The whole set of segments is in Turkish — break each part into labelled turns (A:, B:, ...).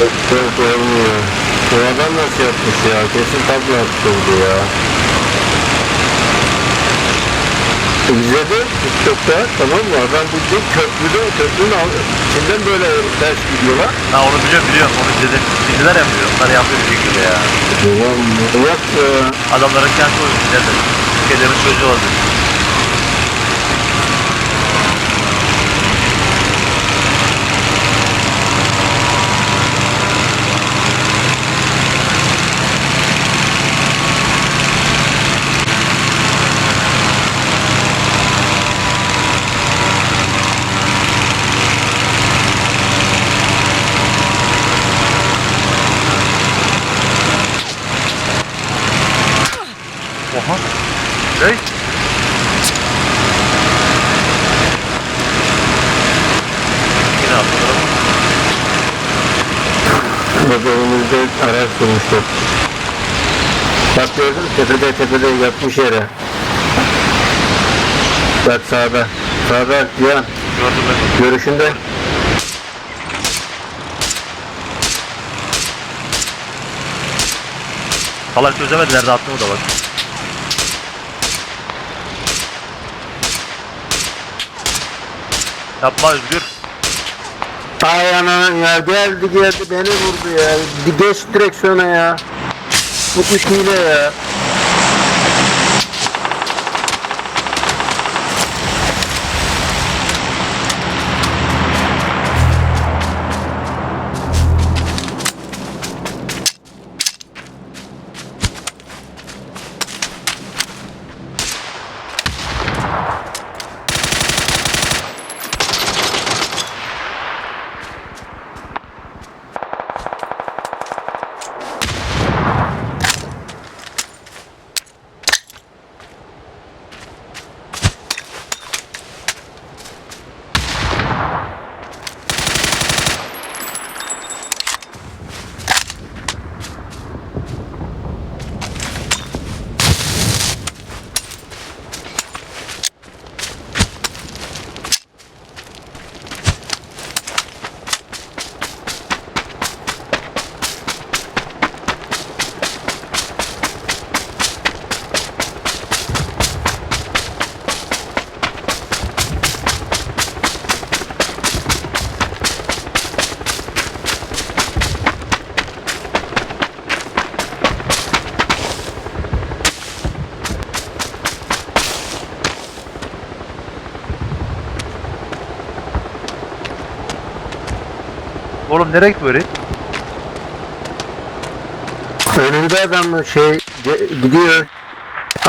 A: Yok olmuyor. Bu adam nasıl yapmış ya? Kesin tablo attırdı ya. İzledi TikTok'ta tamam mı? Adam bildiğin köprüde köprünün içinden böyle ters gidiyorlar.
B: Ha onu biliyorum biliyorum. Onu izledim. Bizimkiler yapıyor. Onlar yapıyor bir şekilde ya.
A: Ulan manyak ya.
B: Adamların kendi. Nerede? Ülkelerin çocuğu oldu.
A: Önümüzde araç durmuştu. Bak gördün? Tepede tepede yatmış yere. Bak sağda. Sağda ya
B: Gördüm ben.
A: görüşünde.
B: Salak çözemedi nerede attığımı da bak. Yapma Özgür.
A: Ay anan ya geldi geldi beni vurdu ya. Geç direksiyona ya. Bu hile ya.
B: Oğlum nereye gitti böyle?
A: Önünde adam şey gidiyor.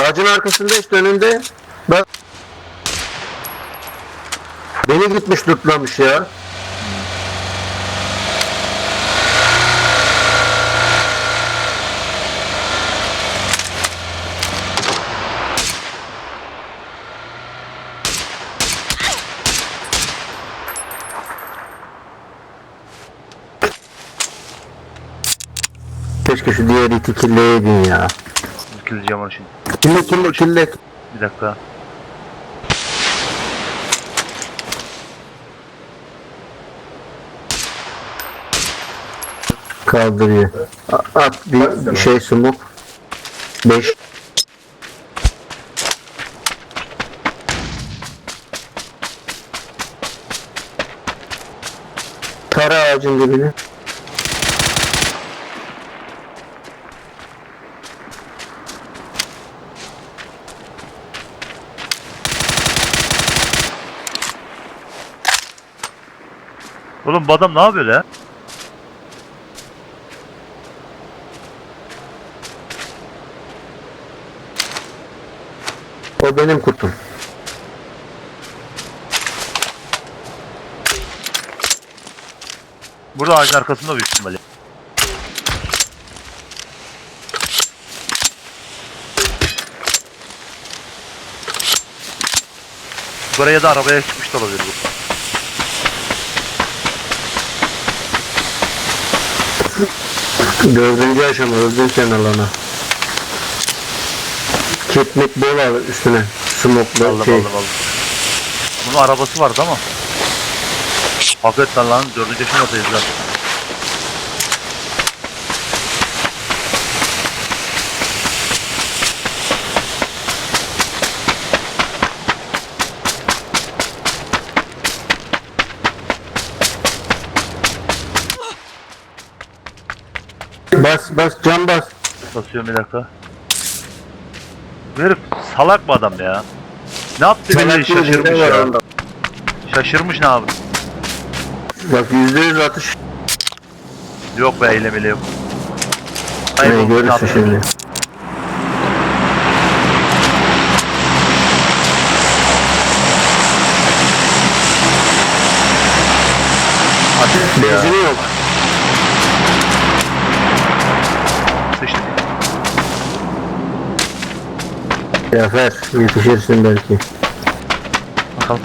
A: Ağacın arkasında işte önünde. Bak. Beni gitmiş tutlamış ya. Keşke şu diğer iti killeyeydin ya.
B: Kileceğim onu şimdi.
A: Kille kille kille.
B: Bir dakika.
A: Kaldırıyor. At bir şey sumuk. Beş. Tara ağacın dibine.
B: Oğlum bu adam ne yapıyor la?
A: O benim kutum.
B: Burada ağacın arkasında büyük ihtimalle. Buraya da arabaya çıkmış da olabilir bu.
A: Dördüncü aşama öldün sen alana. Kitmik bol al üstüne. Smokla
B: Aldım
A: şey.
B: aldım aldım. Bunun arabası vardı ama. Hakikaten lan dördüncü yaşındayız lan.
A: Bas bas can bas.
B: Basıyorum bir dakika. Bu herif salak mı adam ya? Ne yaptı
A: Salak
B: beni
A: bir
B: şaşırmış
A: hile var
B: ya.
A: onda.
B: Şaşırmış ne abi?
A: Bak yüzde yüz atış.
B: Yok be eylemeli yok.
A: Ne
B: Hayır,
A: görürsün
B: yaptı?
A: şimdi.
B: Ateş.
A: Benzini yok. Yafer yetişirsin belki.
B: Bakalım.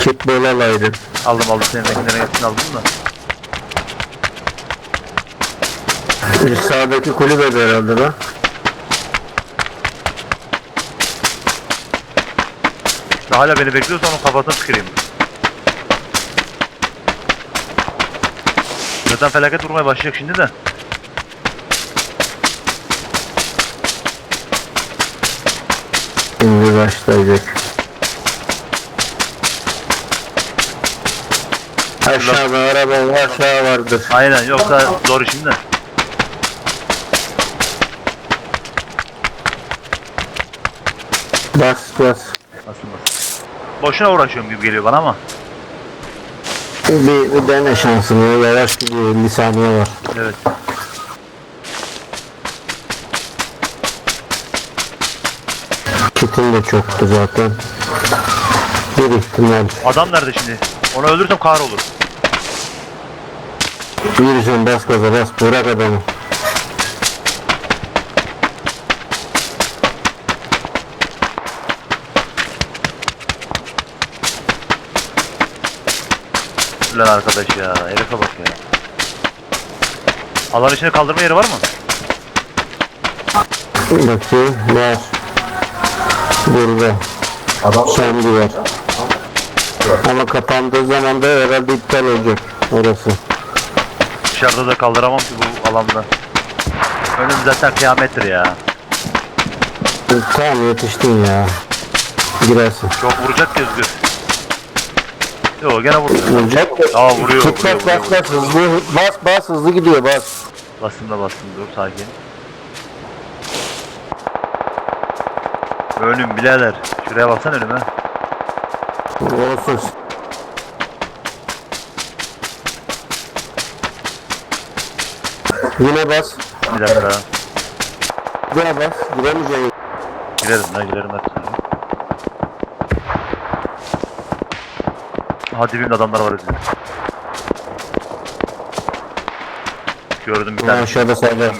A: Kitbol alaydın.
B: Aldım aldım senin renklerin hepsini aldım da.
A: Sağdaki kulübede herhalde lan.
B: Hala beni bekliyorsa onun kafasına tüküreyim. Zaten felaket vurmaya başlayacak şimdi de.
A: Şimdi başlayacak. Aşağıda araba var, aşağı vardır.
B: Aynen yoksa zor işim de.
A: Bas bas.
B: Aslında. Boşuna uğraşıyorum gibi geliyor bana ama.
A: Bir, bir dene şansını. Yavaş gidiyor. 50 saniye var.
B: Evet.
A: Kitin de çoktu zaten. Bir ihtimal.
B: Adam nerede şimdi? Onu öldürsem kar olur.
A: Yürüsün bas gaza bas. Bırak adamı.
B: Lan arkadaş ya. Herife bak ya. Alan içine kaldırma yeri var mı?
A: Bakayım. Var. Burada. Adam Kendi var. Ama kapandığı zaman da herhalde iptal olacak orası.
B: Dışarıda da kaldıramam ki bu alanda. Önüm zaten kıyamettir ya.
A: Tamam yetiştin ya. Girersin.
B: Çok vuracak Özgür. Yo gene vuruyor.
A: Olacak.
B: Aa vuruyor. Vuruyor,
A: bas bas bas hızlı bas bas hızlı gidiyor bas.
B: Bastım da bastım dur sakin. Önüm birader. Şuraya baksana önüme.
A: Olsun. Yine bas.
B: Bir dakika.
A: Yine bas. Giremeyeceğim.
B: Girerim lan girerim hadi. Hadi dibimde adamlar var Özgür. Gördüm bir tane.
A: aşağıda sağda.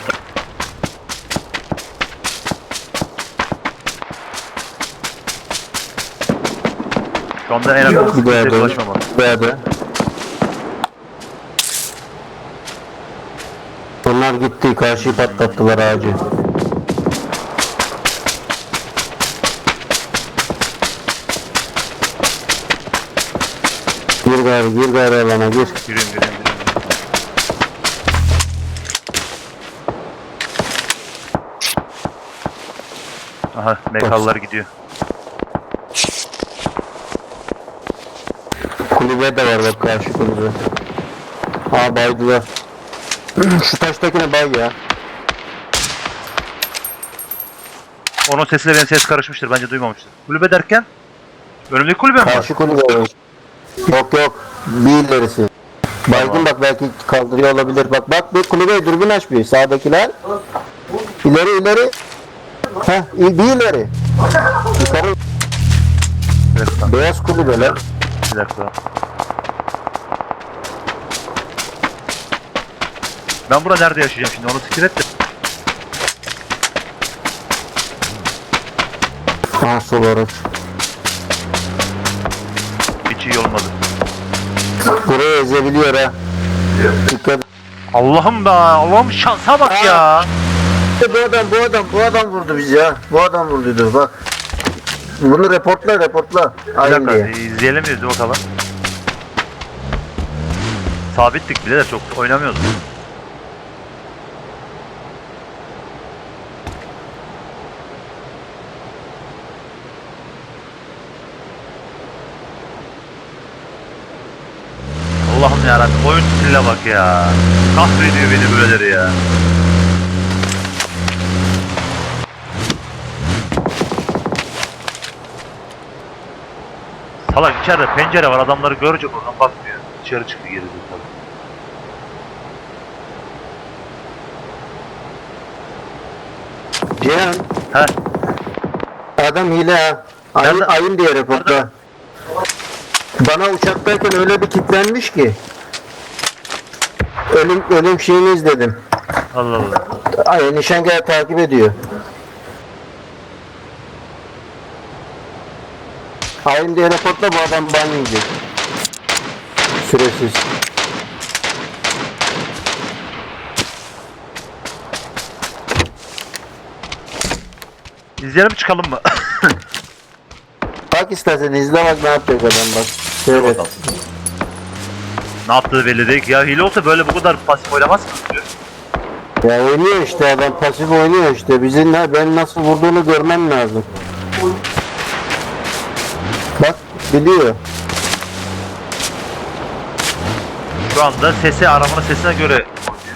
B: Şu anda en az
A: Bir daha
B: kimseye
A: dön.
B: bulaşmamalı.
A: Bir daha dön. Onlar gitti. Karşıyı patlattılar ağacı. Gir gari, gir gari alana gir.
B: Yürüyün yürüyün yürüyün. Aha mekallar gidiyor.
A: Kulübe de var bak karşı kulübe. Aa baydılar. Şu taştakine bay ya.
B: Onun sesiyle benim ses karışmıştır. Bence duymamıştır. Kulübe derken? Önümdeki kulübe mi var?
A: Karşı kulübe var. Yok yok. Bir ilerisi. Baygın
B: Tamam.
A: bak belki kaldırıyor olabilir. Bak bak bir kulübe dürbün aç bir. Sağdakiler. İleri ileri. Heh bir ileri. Yukarı
B: Bir dakika.
A: beyaz kulübeler.
B: Bir dakika. Ben burada nerede yaşayacağım şimdi? Onu siktir et de.
A: Ha sol araç.
B: Hiç iyi olmadı.
A: Buraya ezebiliyor ha. Dikkat.
B: Allah'ım be Allah'ım şansa bak ya.
A: Bu adam bu adam bu adam vurdu bizi ya. Bu adam vurduydu bak. Bunu reportla reportla.
B: Bir dakika
A: diye.
B: izleyelim de bakalım. Sabittik bile de çok oynamıyorduk. Allah'ım yarabbim. Oyun stiline bak ya. Kahrediyor beni böyleleri ya. Salak içeride pencere var adamları görecek oradan bakmıyor. Dışarı çıktı geri zekalı.
A: Cihan
B: He
A: adam hile ha. Ayın,
B: Nerede?
A: ayın diye raporda. Bana uçaktayken öyle bir kilitlenmiş ki. Ölüm, ölüm şeyini izledim.
B: Allah Allah.
A: Ay nişangahı takip ediyor. Ayın diye raportla bu adam ban yiyecek. Süresiz.
B: İzleyelim çıkalım mı?
A: Bak istersen izle bak ne yapacak adam bak. Seyret.
B: Ne yaptığı belli değil ki ya. Hile olsa böyle bu kadar pasif oynamaz mı? diyor.
A: Ya oynuyor işte adam pasif oynuyor işte. Bizim ne ben nasıl vurduğunu görmem lazım. Bak biliyor.
B: Şu anda sesi arabanın sesine göre.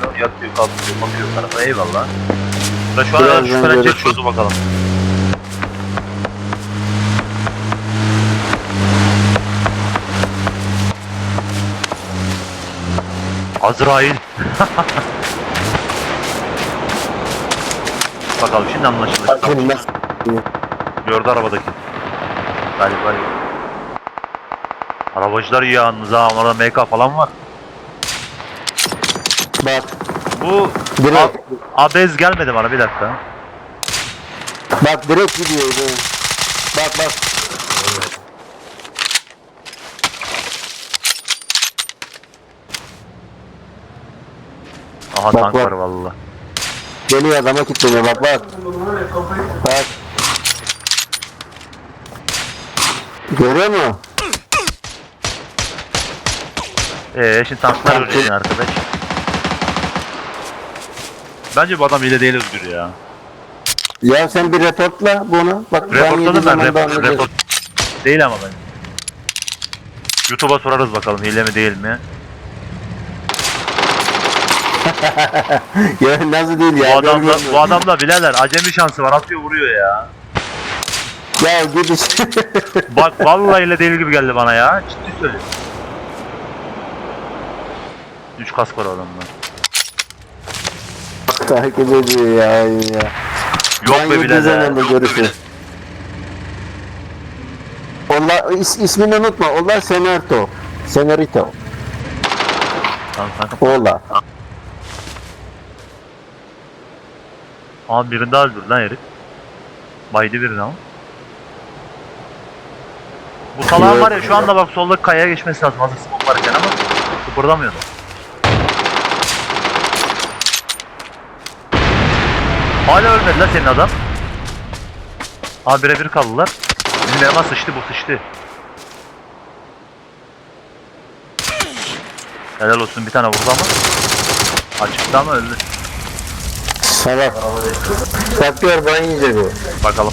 B: Yatıyor kalkıyor bakıyor tarafa eyvallah. Şu an
A: Birazdan
B: şüphelenecek
A: görüşürüz.
B: şurada bakalım. Azrail. bakalım şimdi anlaşılır.
A: Nasıl-
B: Gördü arabadaki. Galiba. Arabacılar iyi yalnız ha. Onlarda MK falan var.
A: Bak
B: Bu
A: Direkt.
B: A- Abez gelmedi bana bir dakika.
A: bak direkt gidiyor. Bak bak.
B: Aha
A: Bak,
B: tank
A: bak.
B: var valla.
A: Geliyor adama kilitleniyor bak bak. Bak. Görüyor musun?
B: Eee şimdi tanklar
A: Tank-
B: arkadaş. Bence bu adam hile değil özgür ya.
A: Ya sen bir reportla bunu. Bak ben
B: Reportladım ben.
A: da
B: Report, değil ama bence. YouTube'a sorarız bakalım hile mi değil mi?
A: Ya nasıl değil
B: Bu
A: ya?
B: adamda,
A: görmüyor
B: bu
A: musun?
B: adamda birader acemi şansı var atıyor vuruyor ya.
A: Ya git işte.
B: Bak vallahi hile değil gibi geldi bana ya. Ciddi söylüyorum. 3 kask var adamda.
A: Takip ediyor ya. ya.
B: Yok
A: Ben
B: be birader.
A: da görüşürüz. Onlar is, ismini unutma. Onlar Senerto. Senerito. Ola.
B: Abi birini daha öldürdü lan herif. Baydı birini ama. Bu salağın var ya şu anda bak soldaki kayaya geçmesi lazım hazır smoke varken ama kıpırdamıyor da. Hala ölmedi lan senin adam. Abi birebir kaldılar. Bizim eleman sıçtı bu sıçtı. Helal olsun bir tane vurdu ama. Açıktı ama öldü.
A: Salak. Saklıyor ben yiyecek o.
B: Bakalım.